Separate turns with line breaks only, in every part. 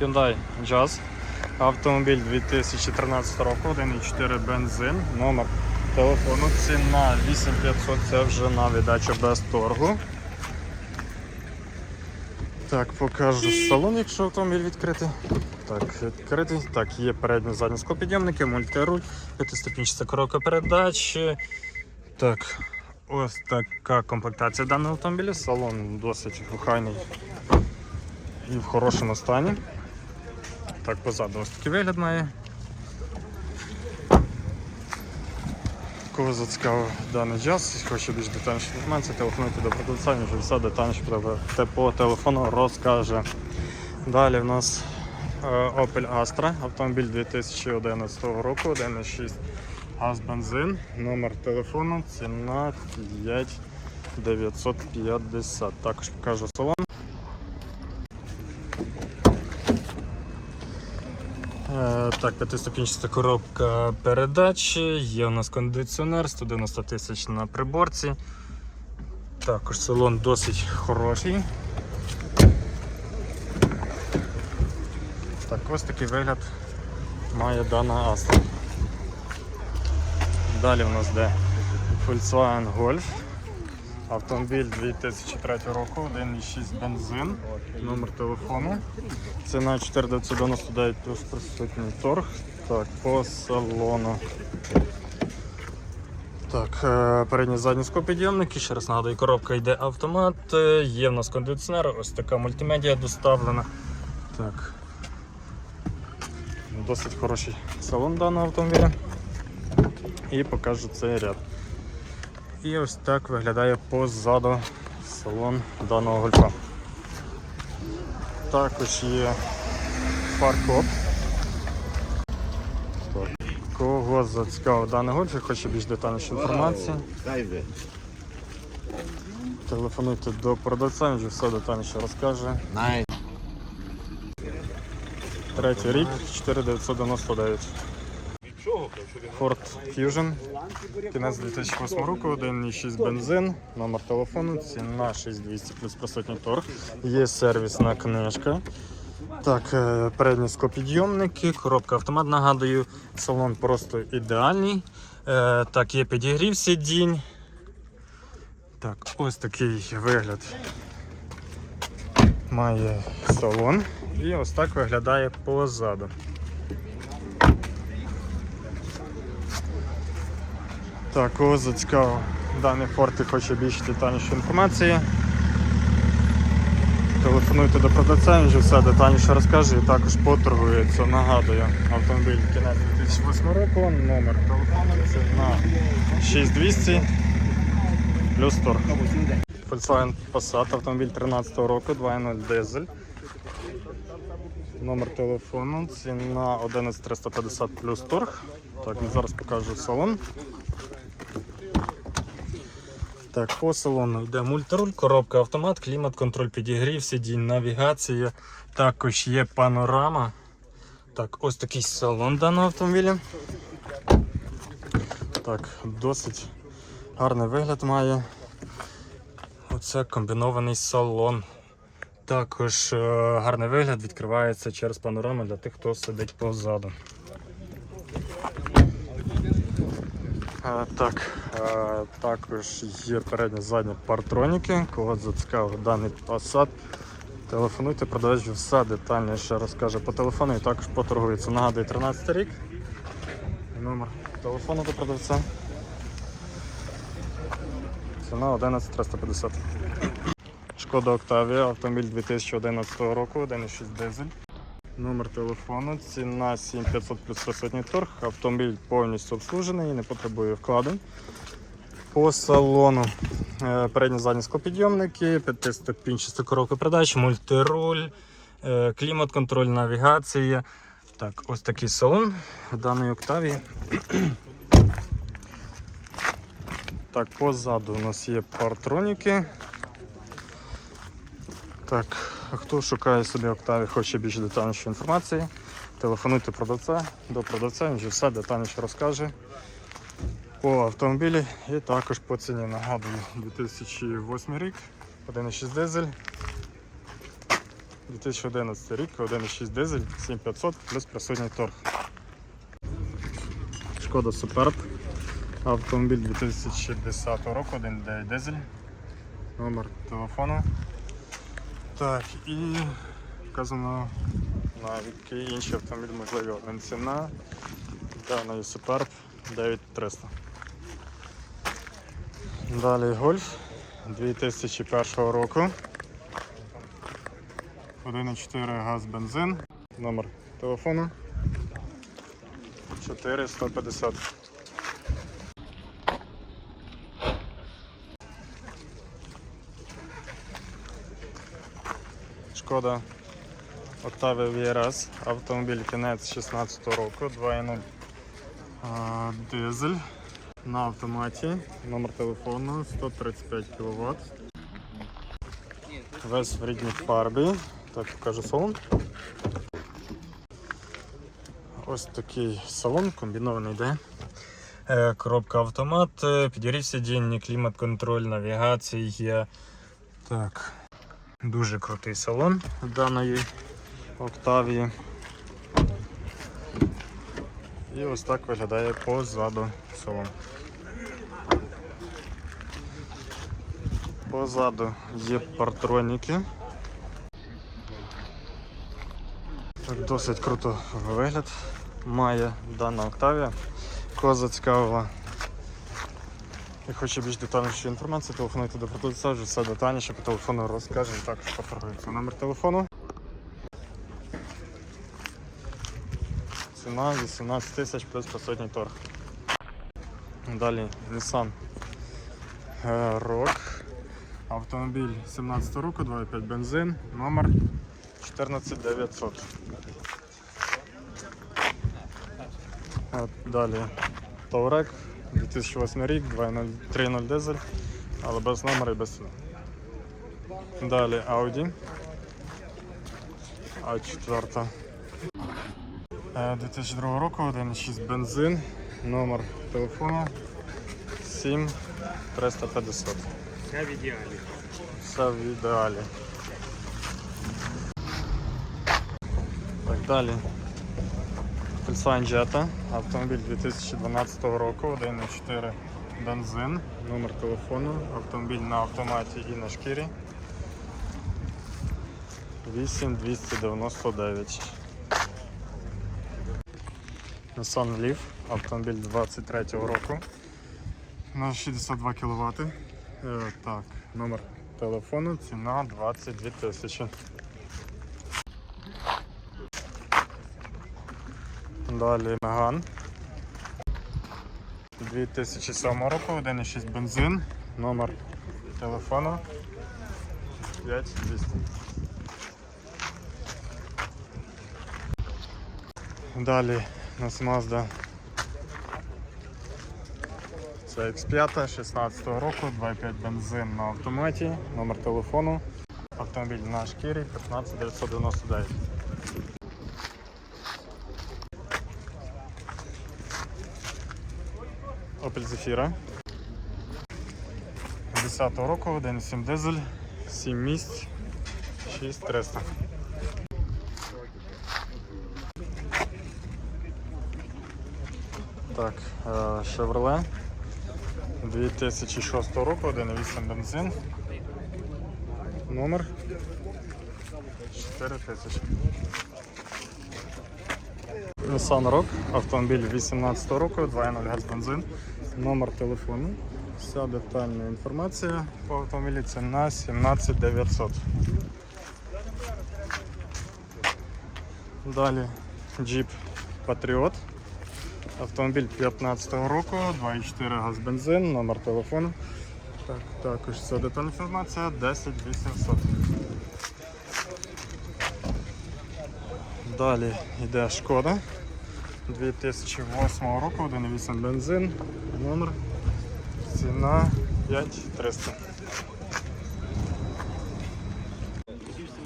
Hyundai Jazz. Автомобіль 2013 року, 1,4 бензин, номер телефону, ціна 8500, це вже на віддачу без торгу. Так, покажу салон, якщо автомобіль відкритий. Так, відкритий. Так, є передні задні склопідйомники, мультируль, п'ятиступінчаста коробка передач. Так, ось така комплектація даного автомобіля. Салон досить охайний і в хорошому стані. Так, позаду ось такий вигляд має. Кого зацікавив даний час, хоче більш детальніше інформації, телефонуйте до продавця, він вже все детальніше по телефону розкаже. Далі в нас е, Opel Astra, автомобіль 2011 року, 1,6 газ бензин, номер телефону, ціна 5950. Також покажу салон. Так, п'ятиступінчаста коробка передач, є у нас кондиціонер, 190 тисяч на приборці. Також салон досить хороший. Так, ось такий вигляд має дана Astra. Далі у нас де Volkswagen Golf. Автомобіль 2003 року, 1,6 бензин, номер телефону. Ціна 4999 плюс присутній торг. Так, по салону. Так, е, передні задні скопідйомники. Ще раз нагадую, коробка йде автомат. е, Є в нас кондиціонер, ось така мультимедіа доставлена. Так. Досить хороший салон даного автомобіля. І покажу цей ряд. І ось так виглядає позаду салон даного гольфа. Також є фаркоп. Так. Кого зацікавив даний гольф хоче більш детальніше інформації, телефонуйте до продавця, він вже все детальніше розкаже. Третій рік, 4999. Ford Fusion. Кінець 2008 року, 1,6 бензин, номер телефону, ціна 6200 плюс присутній торг. Є сервісна книжка. Так, е, передні скопідйомники, коробка автомат, нагадую, салон просто ідеальний. Е, Так, є підігрів сидінь. Так, ось такий вигляд має салон. І ось так виглядає позаду. Так, кого зацікавив даний форт і хоче більш детальніше інформації. Телефонуйте до продавця, він вже все детальніше розкаже і також поторгується. Нагадую, автомобіль кінець 2008 року, номер телефону на 6200 плюс торг. Volkswagen Passat, автомобіль 13 року, 2.0 дизель. Номер телефону, ціна 11350 плюс торг. Так, зараз покажу салон. Так, по салону йде мультируль, коробка автомат, клімат, контроль підігрів, сидінь, навігація. Також є панорама. Так, ось такий салон даного автомобіля. Так, досить гарний вигляд має. Оце комбінований салон. Також е, гарний вигляд відкривається через панораму для тих, хто сидить позаду. Е, Так, також є передні задні партроніки. Кого зацікавив даний Passat. Телефонуйте, продавець все детальніше розкаже по телефону і також поторгується. Нагадую, 13 рік. Номер телефону до продавця. Ціна 11350. Шкода Octavia, автомобіль 2011 року, 1,6 дизель. Номер телефону, ціна 7500 плюс присутній торг. Автомобіль повністю обслужений і не потребує вкладень. По салону е, передні задні склопідйомники, п'ятиступінчаста коробка передач, мультируль, е, клімат-контроль, навігація. Так, ось такий салон в даної Октавії. Так, позаду у нас є партроніки. Так, а хто шукає собі Октаві, хоче більш детальнішої інформації, телефонуйте продавця, до продавця, він вже все детальніше розкаже по автомобілі і також по ціні. Нагадую, 2008 рік, 1,6 дизель. 2011 рік, 1,6 дизель, 7500 плюс присутній торг. Шкода Суперб. Автомобіль 2010 року, 1,9 дизель. Номер телефону. Так, і вказано на який інший автомобіль можливий один ціна. Даної Superb 9300. Далі гольф 2001 року. 1,4 газ бензин. Номер телефону 4150. Шкода Octavia VRS, автомобіль кінець 16 року, 2.0 дизель на автоматі, номер телефону 135 кВт. Весь в рідній фарбі. Так, покажу салон. Ось такий салон комбінований йде. Е, Коробка автомат, е, підігрів сидіння, клімат-контроль, навігація. Так. Дуже крутий салон даної Октавії. І ось так виглядає позаду салон. Позаду є партроніки. Так, досить круто вигляд має дана Октавія. Кого зацікавила і хоче більш детальнішу інформацію, телефонуйте до продавця, вже все детальніше по телефону розкажемо, також поторгується номер телефону. Ціна 18 тисяч плюс посотній торг. Далі Nissan Rock. Автомобіль 17 року, 2,5 бензин, номер 14900. Далі Touareg 2008 рік, 2.0 3.0 дизель, але без номера і без ціни. Далі Audi А4. Е, 2002 року, 1.6 бензин, номер телефону 7350.
Все в ідеалі.
Все в ідеалі. Так, далі. Volkswagen Jetta, автомобіль 2012 року, 1.4 бензин, номер телефону, автомобіль на автоматі і на шкірі. 8299. Nissan Leaf, автомобіль 23-го року на 62 кВт. Е, так, номер телефону, ціна 22 тисячі. Далі Меган. 2007 року, 1,6 бензин, номер телефону 5200. Далі у нас Mazda це X5 16 року, 2,5 бензин на автоматі, номер телефону, автомобіль на шкірі 15999. Opel Zafira. 10 року, 1,7 дизель, 7 місць, 6300. Так, е, Chevrolet 2006 року, 1,8 бензин. Номер 4000. Nissan Rogue, автомобіль 18 року, 2.0 газ бензин. Номер телефону. Вся детальна інформація по автомобілі це на 17900. Далі Jeep Patriot. Автомобіль 15 року, 2,4 газ бензин, номер телефону. Так, також вся детальна інформація 10800. Далі йде шкода 2008 року, 1,8 бензин, номер, ціна 5300.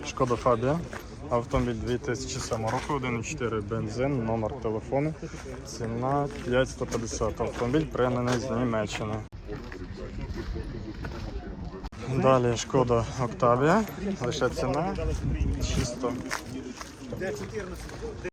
Шкода Фабія. Автомобіль 2007 року, 1,4 бензин, номер телефону, ціна 5150. Автомобіль пригнаний з Німеччини. Далі шкода Октавія. Лише ціна 600.